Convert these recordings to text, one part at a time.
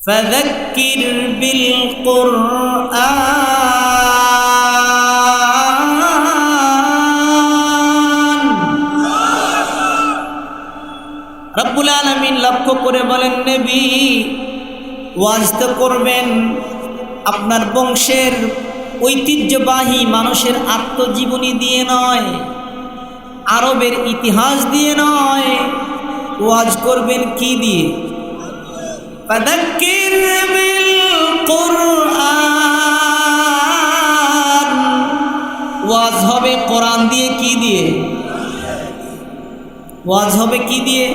فذكر بالقرآن রব্বুল আলমিন লক্ষ্য করে বলেন নেবী ওয়াজ তো করবেন আপনার বংশের ঐতিহ্যবাহী মানুষের আত্মজীবনী দিয়ে নয় আরবের ইতিহাস দিয়ে নয় ওয়াজ করবেন কি দিয়ে فذكر بالقرآن ওয়াজ হবে কোরআন দিয়ে কি দিয়ে ওয়াজ হবে কি দিয়ে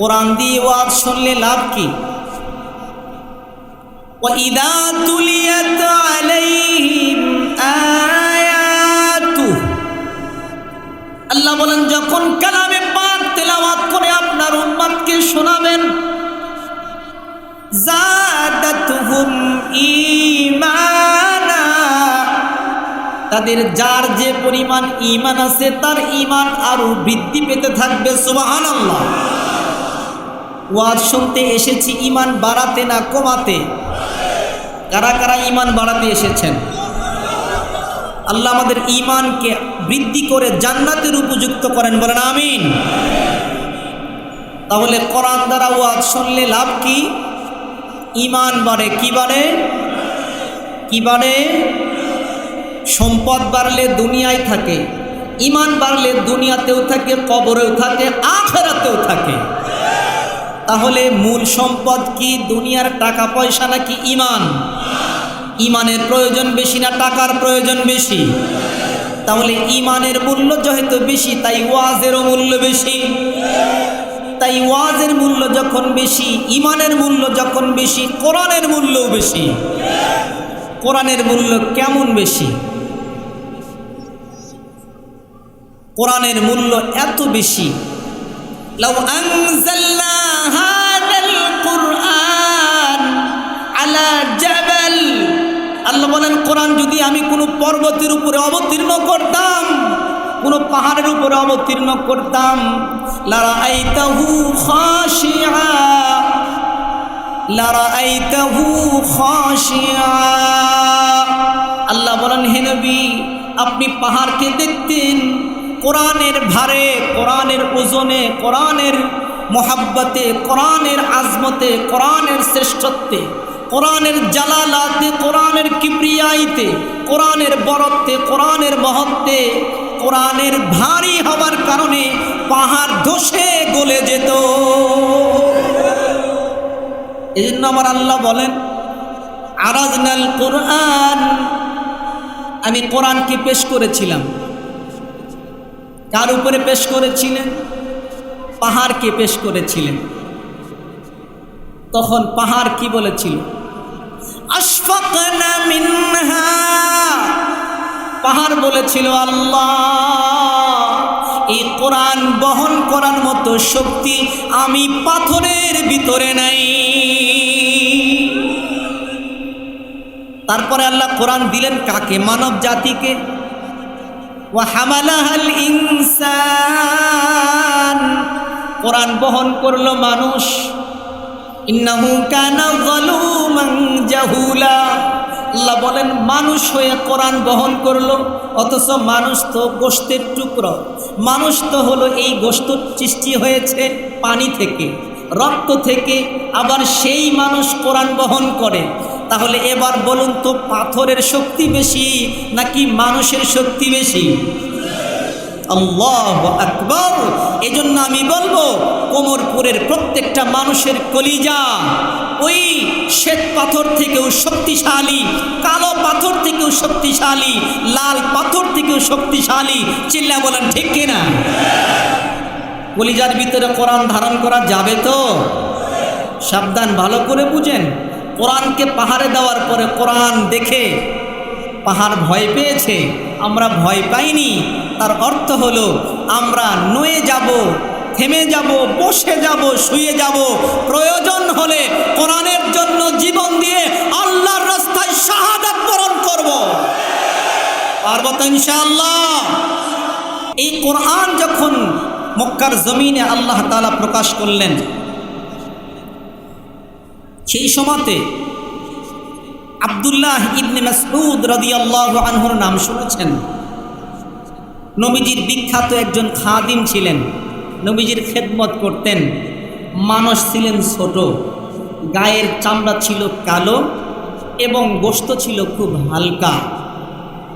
কোরআন দিয়ে ওয়াজ শুনলে লাভ কি وإذا تليت عليهم آياته আল্লাহ বলেন যখন কালামে পাক তেলাওয়াত করে আপনার উম্মতকে শোনাবেন তাদের যার যে পরিমাণ ইমান আছে, তার ঈমান আরও বৃদ্ধি পেতে থাকবে, সুবহানাল্লাহ। ওয়াজ শুনতে এসেছি ইমান বাড়াতে না কমাতে? কারা কারা ইমান বাড়াতে এসেছেন? আল্লাহ আমাদের ইমানকে বৃদ্ধি করে জান্নাতের উপযুক্ত করেন, বলেন আমিন। তাহলে কোরআন দ্বারা ওয়াজ শুনলে লাভ কি? ইমান বাড়ে, কি বাড়ে? কি বাড়ে? সম্পদ বাড়লে দুনিয়ায় থাকে, ইমান বাড়লে দুনিয়াতেও থাকে, কবরেও থাকে, আখেরাতেও থাকে। তাহলে মূল সম্পদ কি, দুনিয়ার টাকা পয়সা নাকি ইমান? ইমানের প্রয়োজন বেশি না টাকার প্রয়োজন বেশি? তাহলে ইমানের মূল্য যেহেতু বেশি, তাই ওয়াজেরও মূল্য বেশি। তাই ওয়াজের মূল্য যখন বেশি ইমানের মূল্য যখন বেশি, কোরআনের মূল্যও বেশি। কোরআনের মূল্য কেমন বেশি? কোরআনের মূল্য এত বেশি। আল্লাহ বলেন, কোরআন যদি আমি কোনো পর্বতের উপরে অবতীর্ণ করতাম কোনো পাহাড়ের উপরে অবতীর্ণ করতাম। আল্লাহ বলেন, হে নবী, আপনি পাহাড়কে দেখতেন। কোরআনের ভারে, কোরআনের ওজনে, কোরআনের মোহাব্বতে, কোরআনের আজমতে, কোরআনের শ্রেষ্ঠত্বে, কোরআনের জালালাতে, কোরআনের কিপ্রিয়াইতে কোরআনের বরত্বে কোরআনের মহত্বে কোরআনের ভারী হওয়ার কারণে পাহাড় ধসে গলে যেত। এই জন্য আমার আল্লাহ বলেন, আরাজনাল কোরআন। আমি কোরআনকে পেশ করেছিলাম। কার উপরে পেশ করেছিলেন? পাহাড়কে পেশ করেছিলেন। তখন পাহাড় কি বলেছিল? আশফাকনা মিনহা। পাহাড় বলেছিল, আল্লাহ, এই কোরআন বহন করার মতো শক্তি আমি পাথরের ভিতরে নাই। তারপরে আল্লাহ কোরআন দিলেন কাকে? মানব জাতিকে। ওয়াহামালাহাল ইনসান। কোরআন বহন করল মানুষ। ইন্নাহু কানা জাহুলা। আল্লাহ বলেন, মানুষ হয়ে কোরআন বহন করল, অথচ মানুষ তো গোষ্ঠের টুকরো। মানুষ তো হলো এই গোষ্ঠ সৃষ্টি হয়েছে পানি থেকে, রক্ত থেকে, আবার সেই মানুষ কোরআন বহন করে। তাহলে এবার বলুন তো, পাথরের শক্তি বেশি নাকি মানুষের শক্তি বেশি? আল্লাহ আকবর। এজন্য আমি বলব, কোমরপুরের প্রত্যেকটা মানুষের কলিজা ওই শ্বেত পাথর থেকেও শক্তিশালী, কালো পাথর থেকেও শক্তিশালী, লাল পাথর থেকেও শক্তিশালী। চিল্লা বলেন, ঠিক কিনা কলিজার ভিতরে কোরআন ধারণ করা যাবে তো? সাবধান, ভালো করে বুঝেন। কোরআনকে পাহাড়ে দেওয়ার পরে কোরআন দেখে পাহাড় ভয় পেয়েছে, আমরা ভয় পাইনি। তার অর্থ হলো, আমরা নয়ে যাব, থেমে যাব, বসে যাব, শুয়ে যাব। প্রয়োজন হলে কোরআনের জন্য জীবন দিয়ে আল্লাহর রাস্তায় শাহাদাত বরণ করব। পারব তো ইনশাআল্লাহ? এই কোরআন যখন মক্কার জমিনে আল্লাহ তালা প্রকাশ করলেন, সেই সময়তে আবদুল্লাহ ইবনে মাসউদ রাদিয়াল্লাহু আনহুর নাম শুনেছেন। নবীজির বিখ্যাত একজন খাদিম ছিলেন। নবীজির খেদমত করতেন। মানুষ ছিলেন ছোট। গায়ের চামড়া ছিল কালো এবং গোস্ত ছিল খুব হালকা।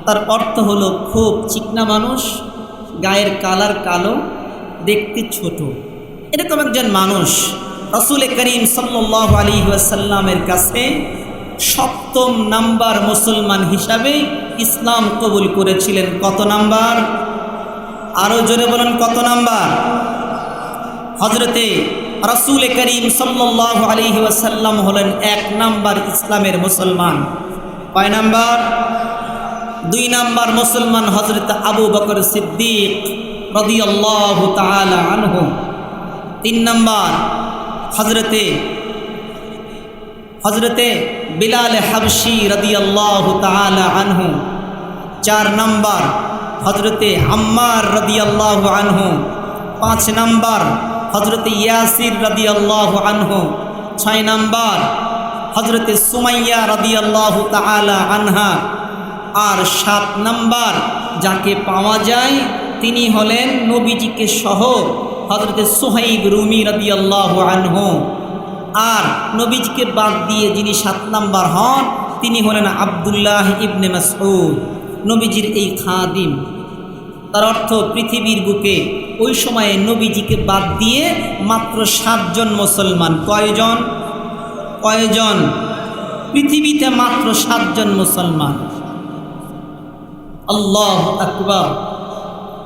তার অর্থ হলো খুব চিকনা মানুষ, গায়ের কালার কালো, দেখতে ছোট। এরকম একজন মানুষ রসুল করিম সাল্লাহ আলী ওয়াসাল্লামের কাছে সপ্তম নাম্বার মুসলমান হিসাবে ইসলাম কবুল করেছিলেন কত নাম্বার? আরও জোরে বলেন কত নাম্বার? হজরতে রসুল করিম সাল্লাহ আলী ওয়াসাল্লাম হলেন এক নাম্বার ইসলামের মুসলমান। কয় নাম্বার? দুই নাম্বার মুসলমান হজরত আবু বকর সিদ্দিক রদিয়াল্লাহ তিন নাম্বার হজরতে হজরতে বিলাল হাবশি রদিয়াল্লাহু তাআলা আনহু। চার নাম্বার হজরতে আম্মার রদিয়াল্লাহু আনহু। পাঁচ নম্বর হজরতে ইয়াসির রদিয়াল্লাহু আনহু। ছয় নম্বর হজরতে সুমাইয়া রদিয়াল্লাহু তাআলা আনহা। আর সাত নম্বর, যাকে পাওয়া যায় তিনি হলেন নবীজিকে সহ হজরতে সোহাইব রুমি রদি আল্লাহ আনহু। আর নবীজিকে বাদ দিয়ে যিনি সাত নাম্বার হন, তিনি হলেন আবদুল্লাহ ইবনে মাসউদ, নবীজির এই খাদিম। তার অর্থ পৃথিবীর বুকে ওই সময়ে নবীজিকে বাদ দিয়ে মাত্র সাতজন মুসলমান। কয়জন? কয়জন? পৃথিবীতে মাত্র সাতজন মুসলমান। আল্লাহ আকবর।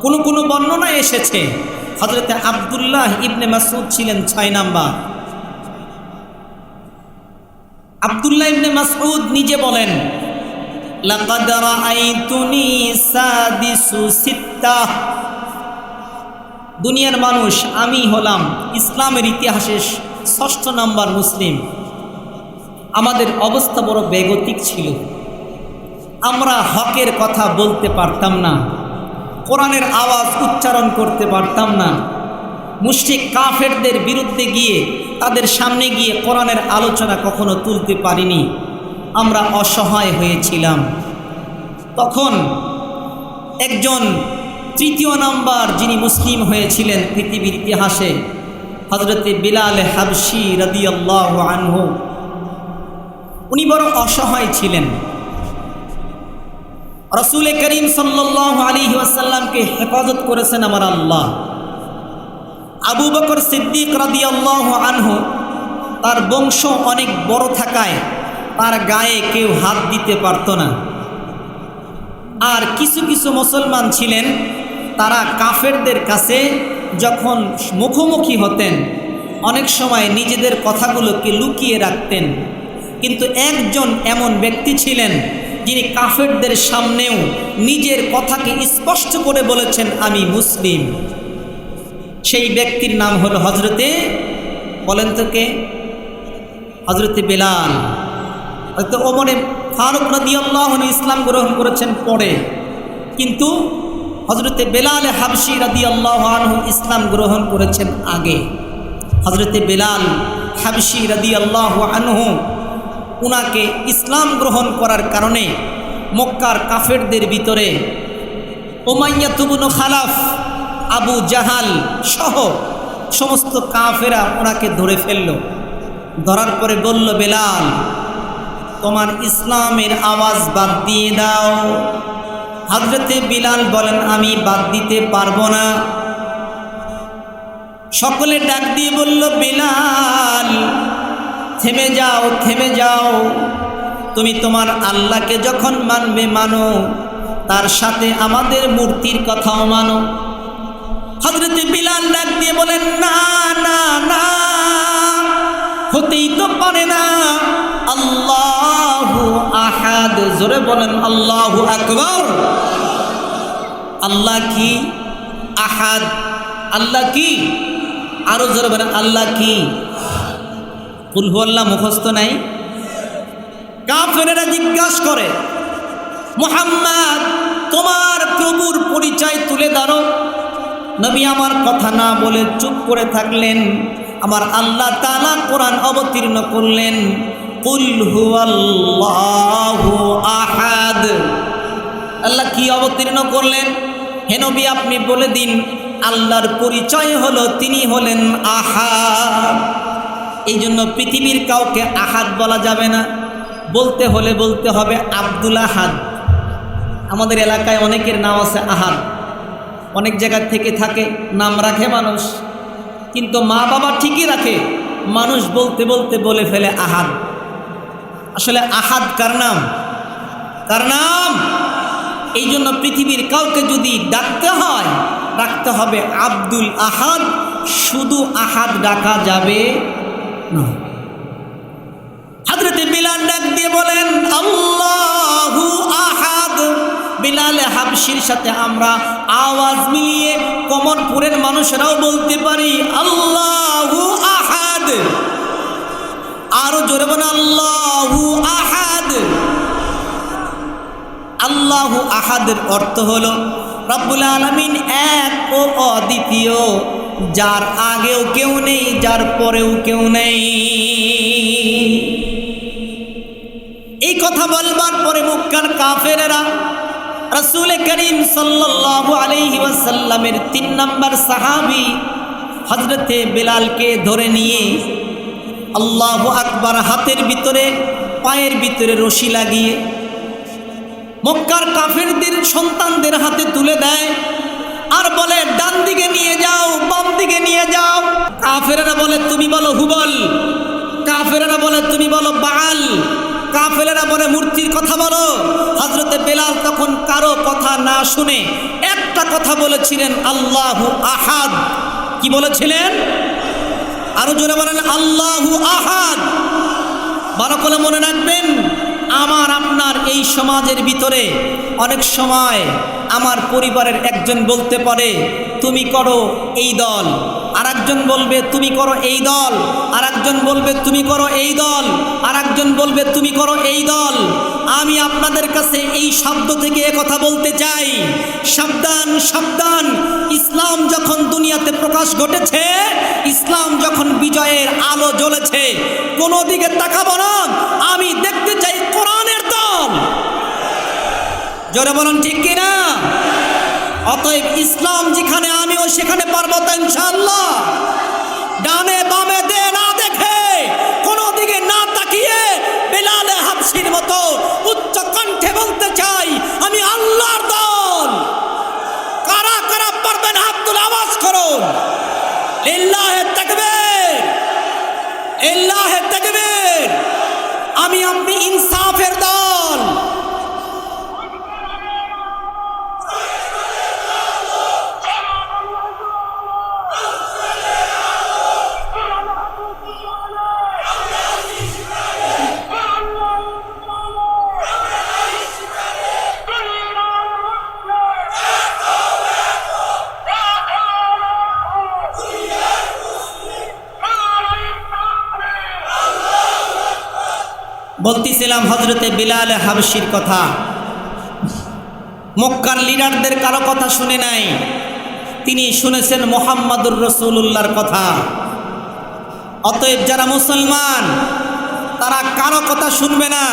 কোনো কোনো বর্ণনায় এসেছে। হজরতে আবদুল্লাহ ইবনে মাসুদ ছিলেন ছয় নাম্বার। আবদুল্লাহ ইবনে মাসউদ নিজে বলেন, লাকাদ রাআইতুনি সাদিসু সিত্তাহ দুনিয়ার মানুষ, আমি হলাম ইসলামের ইতিহাসে ষষ্ঠ নাম্বার মুসলিম। আমাদের অবস্থা বড় বেগতিক ছিল। আমরা হকের কথা বলতে পারতাম না। কোরআনের আওয়াজ উচ্চারণ করতে পারতাম না। মুশরিক কাফেরদের বিরুদ্ধে গিয়ে তাদের সামনে গিয়ে কোরআনের আলোচনা কখনো তুলতে পারিনি। আমরা অসহায় হয়েছিলাম। তখন একজন তৃতীয় নাম্বার যিনি মুসলিম হয়েছিলেন পৃথিবীর ইতিহাসে হজরতে বিলাল হাবসি রদিয়াল্লাহ আনহু, উনি বড় অসহায় ছিলেন। রসুল করিম সাল্লাহ আলী ওয়াসাল্লামকে হেফাজত করেছেন আমার আল্লাহ। আবু বকর সিদ্দিক রাদি আল্লাহ আনহু, তার বংশ অনেক বড় থাকায় তার গায়ে কেউ হাত দিতে পারত না। আর কিছু কিছু মুসলমান ছিলেন, তারা কাফেরদের কাছে যখন মুখোমুখি হতেন, অনেক সময় নিজেদের কথাগুলোকে লুকিয়ে রাখতেন। কিন্তু একজন এমন ব্যক্তি ছিলেন, যিনি কাফেরদের সামনেও নিজের কথাকে স্পষ্ট করে বলেছেন, আমি মুসলিম। সেই ব্যক্তির নাম হলো হজরতে বলেন তো কে? হজরতে বেলাল। হয়তো ওমরে ফারুক নদী আল্লাহ ইসলাম গ্রহণ করেছেন পরে। কিন্তু হজরতে বেলাল হাবসি রাদি আল্লাহ আনহু ইসলাম গ্রহণ করেছেন আগে। হজরতে বেলাল হাবসি রাদি আল্লাহ আনহু উনাকে ইসলাম গ্রহণ করার কারণে মক্কার কাফেরদের ভিতরে ওমাইয়া তুবুন খালাফ আবু জাহাল সহ সমস্ত কাফেরা ওনাকে ধরে ফেলল। ধরার পরে বলল, বেলাল, তোমার ইসলামের আওয়াজ বাদ দিয়ে দাও। হাজরতে বিলাল বলেন, আমি বাদ দিতে পারব না। সকলে ডাক দিয়ে বলল, বিলাল, থেমে যাও থেমে যাও। তুমি তোমার আল্লাহকে যখন মানবে, মানো। তার সাথে আমাদের মূর্তির কথাও মানো। হজরতে বিলাল ডাক দিয়ে বলেন, না না না, হতেই তো পারে না। আল্লাহু আহাদ। জোরে বলেন, আল্লাহু আকবর। আল্লাহ কি আহাদ? আল্লাহ কি? আরও জোরে বলেন, আল্লাহ কি? কুলহু আল্লাহ মুখস্থ নাই? কাফেরেরা জিজ্ঞাসা করে, মোহাম্মদ, তোমার প্রভুর পরিচয় তুলে দাঁড়ো নবী আমার কথা না বলে চুপ করে থাকলেন। আমার আল্লাহ তালা কোরআন অবতীর্ণ করলেন। আহাদ। আল্লাহ কি অবতীর্ণ করলেন? হেনবি আপনি বলে দিন, আল্লাহর পরিচয় হলো তিনি হলেন আহাদ। এই জন্য পৃথিবীর কাউকে আহাদ বলা যাবে না। বলতে হলে বলতে হবে আব্দুল আহাদ। আমাদের এলাকায় অনেকের নাম আছে আহাদ। অনেক জায়গা থেকে থাকে, নাম রাখে মানুষ। কিন্তু মা বাবা ঠিকই রাখে, মানুষ বলতে বলতে বলে ফেলে আহাদ। আসলে আহাদ কার নাম? কার নাম? এই জন্য পৃথিবীর কাউকে যদি ডাকতে হয়, ডাকতে হবে আব্দুল আহাদ, শুধু আহাদ ডাকা যাবে না হাজরতে বিলাল ডাক দিয়ে বলেন, আল্লাহু আহাদ। বিলালে হাবশির সাথে আমরা আওয়াজ মিলিয়ে কমনপুরের মানুষরাও বলতে পারি, আল্লাহু আহাদ। আরও জোরে বলেন, আল্লাহু আহাদ। আল্লাহু আহাদের অর্থ হলো রব্বুল আলমিন এক ও অদ্বিতীয়, যার আগেও কেউ নেই, যার পরেও কেউ নেই। এই কথা বলবার পরে মুক্কার কাফেরেরা রসুল করিম সাল্লাল্লাহু আলাইহি ওয়াসাল্লামের তিন নম্বর সাহাবি হজরতে বেলালকে ধরে নিয়ে আল্লাহ আকবার হাতের ভিতরে, পায়ের ভিতরে রশি লাগিয়ে মক্কার কাফেরদের সন্তানদের হাতে তুলে দেয় আর বলে, ডান দিকে নিয়ে যাও, বাম দিকে নিয়ে যাও। কাফেরা বলে, তুমি বলো হুবল। কাফেরা বলে, তুমি বলো বাল। কাফেরেরা বলে মূর্তির কথা বলো। হজরতে বেলাল তখন কারও কথা না শুনে একটা কথা বলেছিলেন, আল্লাহু আহাদ। কি বলেছিলেন? আরও জোরে বলেন, আল্লাহু আহাদ। বারো মনে রাখবেন আমার আপনার এই সমাজের ভিতরে অনেক সময় আমার পরিবারের একজন বলতে পারে, তুমি করো এই দল। আর বলবে, তুমি করো এই দল। আর বলবে, তুমি করো এই দল। আর বলবে, তুমি করো এই দল। আমি আপনাদের কাছে এই শব্দ থেকে কথা বলতে চাই। সাবধান সাবধান। ইসলাম যখন দুনিয়াতে প্রকাশ ঘটেছে, ইসলাম যখন বিজয়ের আলো জ্বলেছে, কোনো দিকে তাকাবো না। আমি দেখতে চাই কোরআনের দল জোরে বলুন, ঠিক কিনা? অতএব ইসলাম যেখানে আমিও সেখানে পারব তো ইনশাল্লাহ ডানে বামে দে, না দেখে কোনো দিকে না তাকিয়ে বেলালে হাফসির মতো উচ্চ কণ্ঠে বলতে চাই, আমি আল্লাহর দল কারা কারা পারবেন আব্দুল আওয়াজ করুন। লিল্লাহে তাকবীর ইল্লাহে তাকবীর। আমি আপনি ইনসাফের বলতেছিলাম হজরতে বিলাল হাবসির কথা। মক্কার লিডারদের কারও কথা শুনে নাই। তিনি শুনেছেন মোহাম্মদুর রসুল্লাহর কথা। অতএব যারা মুসলমান, তারা কারও কথা শুনবে না,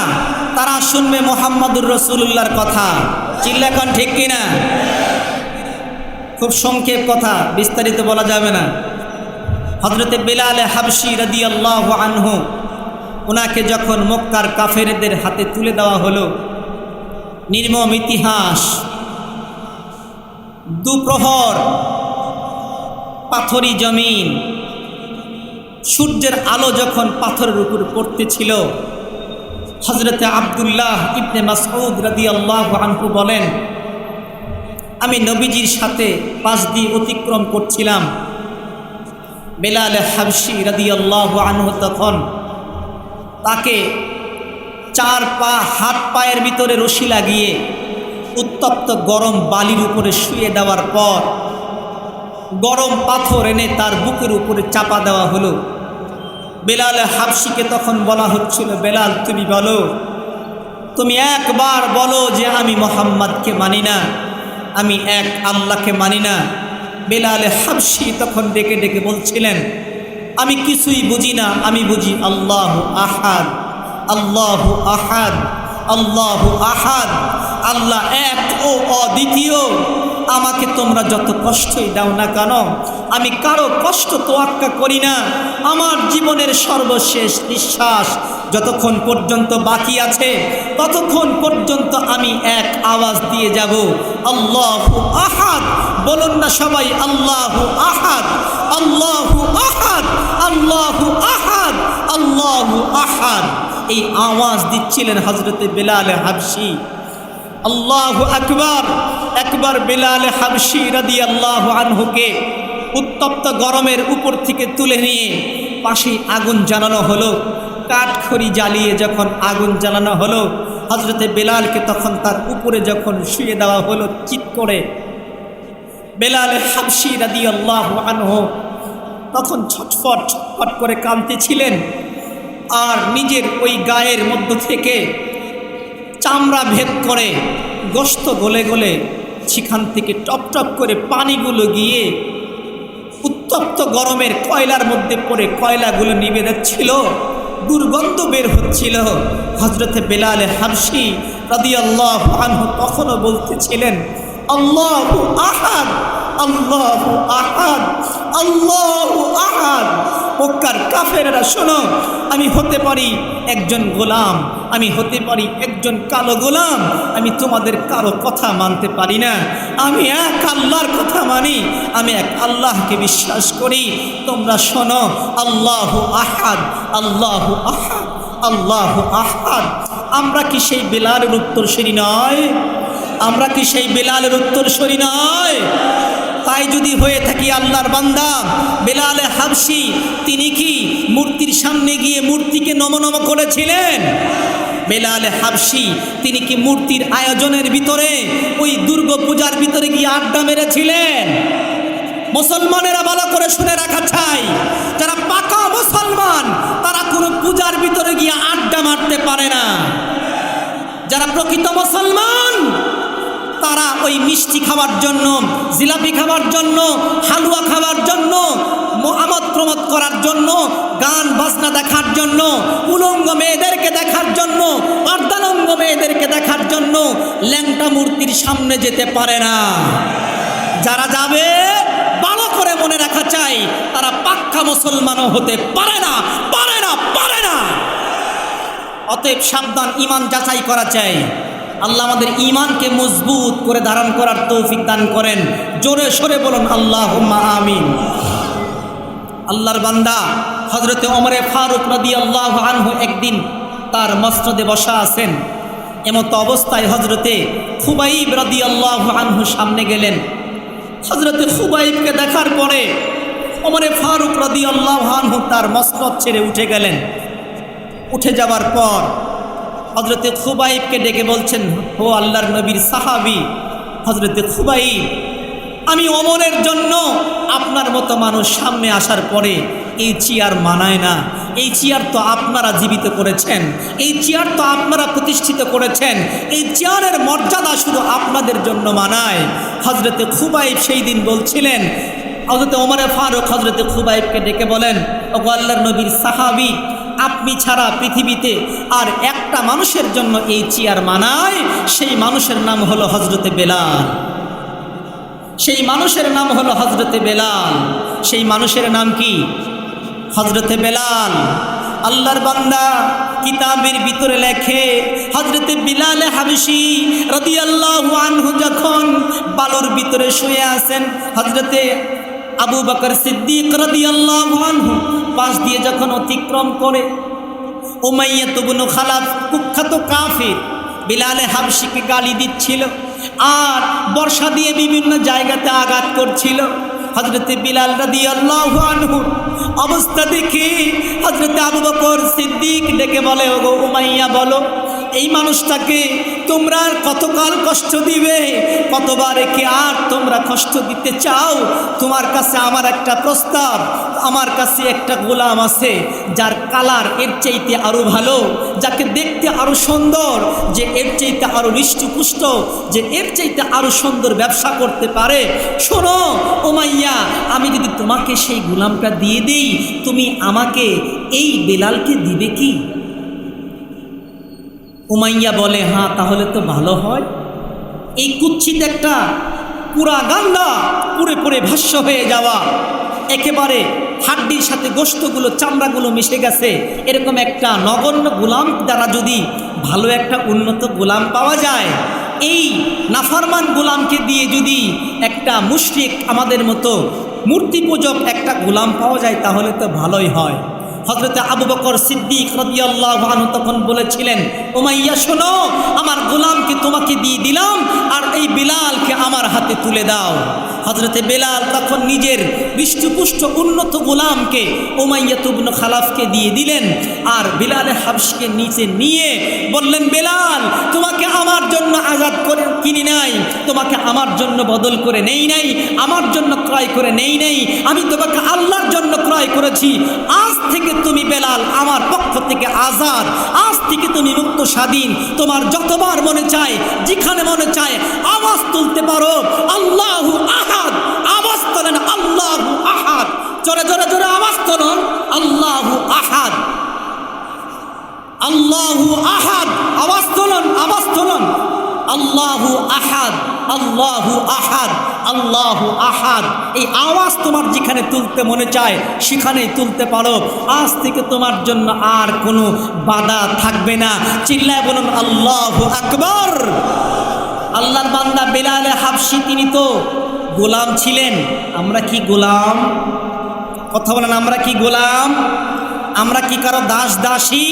তারা শুনবে মোহাম্মদুর রসুল্লাহর কথা। চিল্লাখন ঠিক কিনা? খুব সংক্ষেপ কথা, বিস্তারিত বলা যাবে না। হজরতে বিলাল হাবসি রদি আল্লাহ আনহু ওনাকে যখন মক্কার কাফেরদের হাতে তুলে দেওয়া হলো, নির্মম ইতিহাস, দুপ্রহর, পাথরি জমিন, সূর্যের আলো যখন পাথরের উপর পড়তেছিল হজরতে আবদুল্লাহ ইবনে মাসউদ রাদি আল্লাহ আনহু বলেন, আমি নবীজির সাথে পাশ দিয়ে অতিক্রম করছিলাম। বেলাল হাবশি রাদি আল্লাহ আনহু তখন তাকে চার পা, হাত পায়ের ভিতরে রশি লাগিয়ে উত্তপ্ত গরম বালির উপরে শুয়ে দেওয়ার পর গরম পাথর এনে তার বুকের উপরে চাপা দেওয়া হলো। বেলাল হাবসিকে তখন বলা হচ্ছিল, বেলাল, তুমি বলো, তুমি একবার বলো যে আমি মোহাম্মদকে মানি না, আমি এক আল্লাহকে মানি না। বেলাল হাবসি তখন ডেকে ডেকে বলছিলেন আমি কিছুই বুঝি না, আমি বুঝি আল্লাহ আহাদ আল্লাহ আহাদ আল্লাহ আহাদ। আল্লাহ এক ও অদ্বিতীয়। আমাকে তোমরা যত কষ্টই দাও না কেন, আমি কারও কষ্ট তোয়াক্কা করি না। আমার জীবনের সর্বশেষ নিঃশ্বাস যতক্ষণ পর্যন্ত বাকি আছে, ততক্ষণ পর্যন্ত আমি এক আওয়াজ দিয়ে যাব, আল্লাহ আহাদ। বলুন না সবাই আল্লাহ আহাদ, আল্লাহ আল্লাহ আহাদ আল্লাহ আহাদ। এই আওয়াজ দিচ্ছিলেন হজরতে বেলাল হাবসি আল্লাহ আকবার। একবার বেলাল হাবসি রাদি আল্লাহ আনহুকে উত্তপ্ত গরমের উপর থেকে তুলে নিয়ে পাশে আগুন জ্বালানো হলো। কাঠখড়ি জ্বালিয়ে যখন আগুন জ্বালানো হলো হজরতে বেলালকে তখন তার উপরে যখন শুয়ে দেওয়া হলো চিৎ করে, বেলাল হাবসি রাদি আল্লাহ আনহু তখন ছটফট ছটফট করে কাঁদতেছিলেন। আর নিজের ওই গায়ের মধ্য থেকে চামড়া ভেদ করে গোস্ত গলে গলে সেখান থেকে টপ টপ করে পানিগুলো গিয়ে উত্তপ্ত গরমের কয়লার মধ্যে পড়ে কয়লাগুলো নিবে যাচ্ছিল, দুর্গন্ধ বের হচ্ছিল। হজরতে বেলালে হাবসি রাদি আল্লাহ আনহু তখনও বলতেছিলেন আল্লাহ আহাদ আল্লাহ আহাদ আল্লাহ আহাদ ওকার কাফেরা শোনো, আমি হতে পারি একজন গোলাম, আমি হতে পারি একজন কালো গোলাম, আমি তোমাদের কারও কথা মানতে পারি না। আমি এক আল্লাহর কথা মানি, আমি এক আল্লাহকে বিশ্বাস করি। তোমরা শোনো, আল্লাহ আহাদ আল্লাহ আহাদ আল্লাহ আহাদ। আমরা কি সেই বেলালের উত্তরসূরি নয়? আমরা কি সেই বেলালের উত্তরসূরি নয়? তাই যদি হয়ে থাকি আল্লাহর বান্দা, বেলালে হাবসি তিনি কি মূর্তির সামনে গিয়ে মূর্তিকে নমনম করেছিলেন? বেলালে হাবসি তিনি কি মূর্তির আয়োজনের ভিতরে, ওই দুর্গা পূজার ভিতরে গিয়ে আড্ডা মেরেছিলেন? মুসলমানেরা ভালো করে শুনে রাখা চাই, যারা পাকা মুসলমান, তারা কোনো পূজার ভিতরে গিয়ে আড্ডা মারতে পারে না। যারা প্রকৃত মুসলমান তারা ওই মিষ্টি খাওয়ার জন্য, জিলাপি খাওয়ার জন্য, হালুয়া খাওয়ার জন্য আমদ প্রমোদ করার জন্য, গান বাজনা দেখার জন্য, উলঙ্গ মেয়েদেরকে দেখার জন্য, অর্ধালঙ্গ মেয়েদেরকে দেখার জন্য ল্যাংটা মূর্তির সামনে যেতে পারে না। যারা যাবে, ভালো করে মনে রাখা চাই, তারা পাক্কা মুসলমানও হতে পারে না পারে না পারে না। অতএব সাবধান ইমান যাচাই করা চাই। আল্লাহ আমাদের ইমানকে মজবুত করে ধারণ করার তৌফিক দান করেন। জোরে সরে বলুন আল্লাহ আমিন। আল্লাহর বান্দা হজরতে অমরে ফারুক নদী আল্লাহ আনহু একদিন তার মসনদে বসা আছেন। এমতো অবস্থায় হজরতে খুবাইব রদি আল্লাহ আনহু সামনে গেলেন। হজরতে খুবাইবকে দেখার পরে অমরে ফারুক রদি আল্লাহ আনহু তার মসনদ ছেড়ে উঠে গেলেন। উঠে যাবার পর হজরতে খুবাইবকে ডেকে বলছেন, ও আল্লাহর নবীর সাহাবি হজরতে খুবাইব, আমি অমরের জন্য আপনার মতো মানুষ সামনে আসার পরে এই চেয়ার মানায় না। এই চেয়ার তো আপনারা জীবিত করেছেন। এই চেয়ার তো আপনারা প্রতিষ্ঠিত করেছেন। এই চেয়ারের মর্যাদা শুধু আপনাদের জন্য মানায়। হজরতে খুবাইব সেই দিন বলছিলেন হজরতে ওমরে ফারুক হজরতে খুবাইবকে ডেকে বলেন ও আল্লাহর নবীর সাহাবি আপনি ছাড়া পৃথিবীতে আর একটা মানুষের জন্য এই চেয়ার মানায়, সেই মানুষের নাম হলো হজরতে বেলাল। সেই মানুষের নাম হলো হজরতে বেলাল। সেই মানুষের নাম কি? হজরতে বেলাল। আল্লাহর বান্দা কিতাবের ভিতরে লেখে হজরতে বিলাল হাবিসি রদি আনহু যখন বালুর ভিতরে শুয়ে আছেন হজরতে আবু বকর সিদ্দিক রদি আনহু পাশ দিয়ে যখন অতিক্রম করে ওমাইয়া তবুনু খালাফ কুখ্যাত কাফির বিলালে হাবসিকে গালি দিচ্ছিল আর বর্ষা দিয়ে বিভিন্ন জায়গাতে আঘাত করছিল। হজরতে বিলাল রাদি আল্লাহ অবস্থা দেখে হজরতে আবু বকর সিদ্দিক ডেকে বলে, ওগো উমাইয়া, বলো এই মানুষটাকে তোমরা আর কতকাল কষ্ট দিবে? কতবার একে আর তোমরা কষ্ট দিতে চাও? তোমার কাছে আমার একটা প্রস্তাব, আমার কাছে একটা গোলাম আছে, যার কালারের চাইতে আরও ভালো, যাকে দেখতে আরও সুন্দর, যে এর চাইতে আরও হৃষ্টপুষ্ট, যে এর চাইতে আরও সুন্দর ব্যবসা করতে পারে। শোনো ওমাইয়া আমি যদি তোমাকে সেই গোলামটা দিয়ে দিই, তুমি আমাকে এই বেলালকে দিবে কি? উমাইয়া বলে হ্যাঁ তাহলে তো ভালো হয়। এই কুচ্ছিত একটা পুরা গান্ডা পুরে পুরে ভাষ্য হয়ে যাওয়া, একেবারে হাড্ডির সাথে গোস্তগুলো চামড়াগুলো মিশে গেছে। এরকম একটা নগণ্য গোলাম দ্বারা যদি ভালো একটা উন্নত গোলাম পাওয়া যায়, এই নাফারমান গোলামকে দিয়ে যদি একটা মুশরিক আমাদের মতো মূর্তি পূজক একটা গোলাম পাওয়া যায়, তাহলে তো ভালোই হয়। হজরতে আবু বকর সিদ্দিক রদিয়াল্লাহ আনহু তখন বলেছিলেন ওমাইয়া শোনো, আমার গোলামকে তোমাকে দিয়ে দিলাম, আর এই বিলালকে আমার হাতে তুলে দাও। হজরতে বেলাল তখন নিজের বৃষ্টিপুষ্ট উন্নত গোলামকে ওমাইয়া তুবন খালাফকে দিয়ে দিলেন আর বিলালের হাবসকে নিচে নিয়ে বললেন, বেলাল, তোমাকে আমার জন্য আজাদ করে কিনি নাই, তোমাকে আমার জন্য বদল করে নেই নাই, আমার জন্য ক্রয় করে নেই নাই, আমি তোমাকে আল্লাহর জন্য ক্রয় করেছি। আজ থেকে তুমি বেলাল আমার পক্ষ থেকে আজাদ। আজ থেকে তুমি মুক্ত স্বাধীন। তোমার যতবার মনে চায়, যেখানে মনে চায়, আওয়াজ তুলতে পারো। আল্লাহু আল্লাহু আহাদ। আওয়াজ তোলন আওয়াজ তোলন। আল্লাহু আহাদ আল্লাহু আহাদ আল্লাহু আহাদ। এই আওয়াজ তোমার যেখানে তুলতে মনে চায়, সেখানেই তুলতে পারো। আজ থেকে তোমার জন্য আর কোনো বাধা থাকবে না। চিল্লায় বলুন, আল্লাহু আকবর। আল্লাহর বান্দা বেলালে হাফসি, তিনি তো গোলাম ছিলেন। আমরা কি গোলাম? কথা বলেন, আমরা কি গোলাম? আমরা কি কারও দাস দাসী?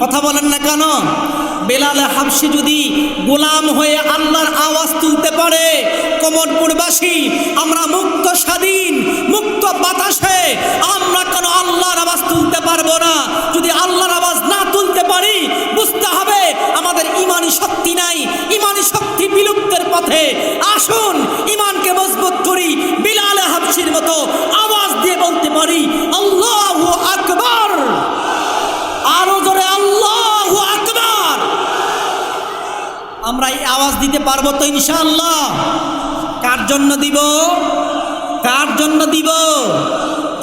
কথা বলেন না কেন? বেলালে হাবসি যদি গোলাম হয়ে আল্লাহর আওয়াজ তুলতে পারে কোমরপুরবাসী আমরা মুক্ত স্বাধীন, মুক্ত বাতাসে আমরা কেন আল্লাহর আওয়াজ তুলতে পারব না? যদি আল্লাহর আওয়াজ না তুলতে পারি, বুঝতে হবে আমাদের ইমানি শক্তি নাই। ইমানি শক্তি বিলুপ্তের পথে। আসুন ইমানকে মজবুত করি বিলালে হাবসির মতো আওয়াজ দিয়ে বলতে পারি আল্লাহু আকবার আরও জোরে আল্লাহু আকবার আমরা এই আওয়াজ দিতে পারব তো ইনশাআল্লাহ? কার জন্য দিব? কার জন্য দিব?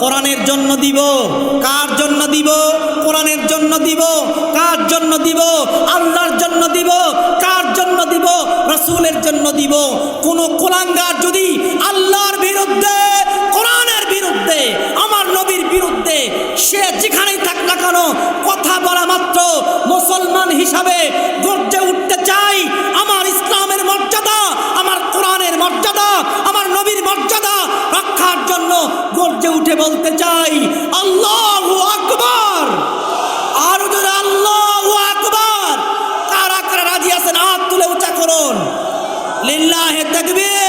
কোরআনের জন্য দিব। কার জন্য দিব? কোরআনের জন্য দিব। কার জন্য দিব? আল্লাহর জন্য দিব। কার জন্য দিব? রসুলের জন্য দিব। কোন কোলাঙ্গার যদি আল্লাহর বিরুদ্ধে, কোরআনের বিরুদ্ধে, আমার নবীর বিরুদ্ধে সে যেখানেই থাক না কেন কথা বলা মাত্র মুসলমান হিসাবে গর্জে উঠতে চাই আমার ইসলামের মর্যাদা আমার কোরআনের মর্যাদা আমার নবীর মর্যাদা রক্ষার জন্য গর্জে উঠে বলতে চাই, আল্লাহ আকবর। আর যদি আল্লাহ আকবর কারা কারা রাজি আছেন, হাত তুলে উঁচা করুন। লিল্লাহে তাকবীর।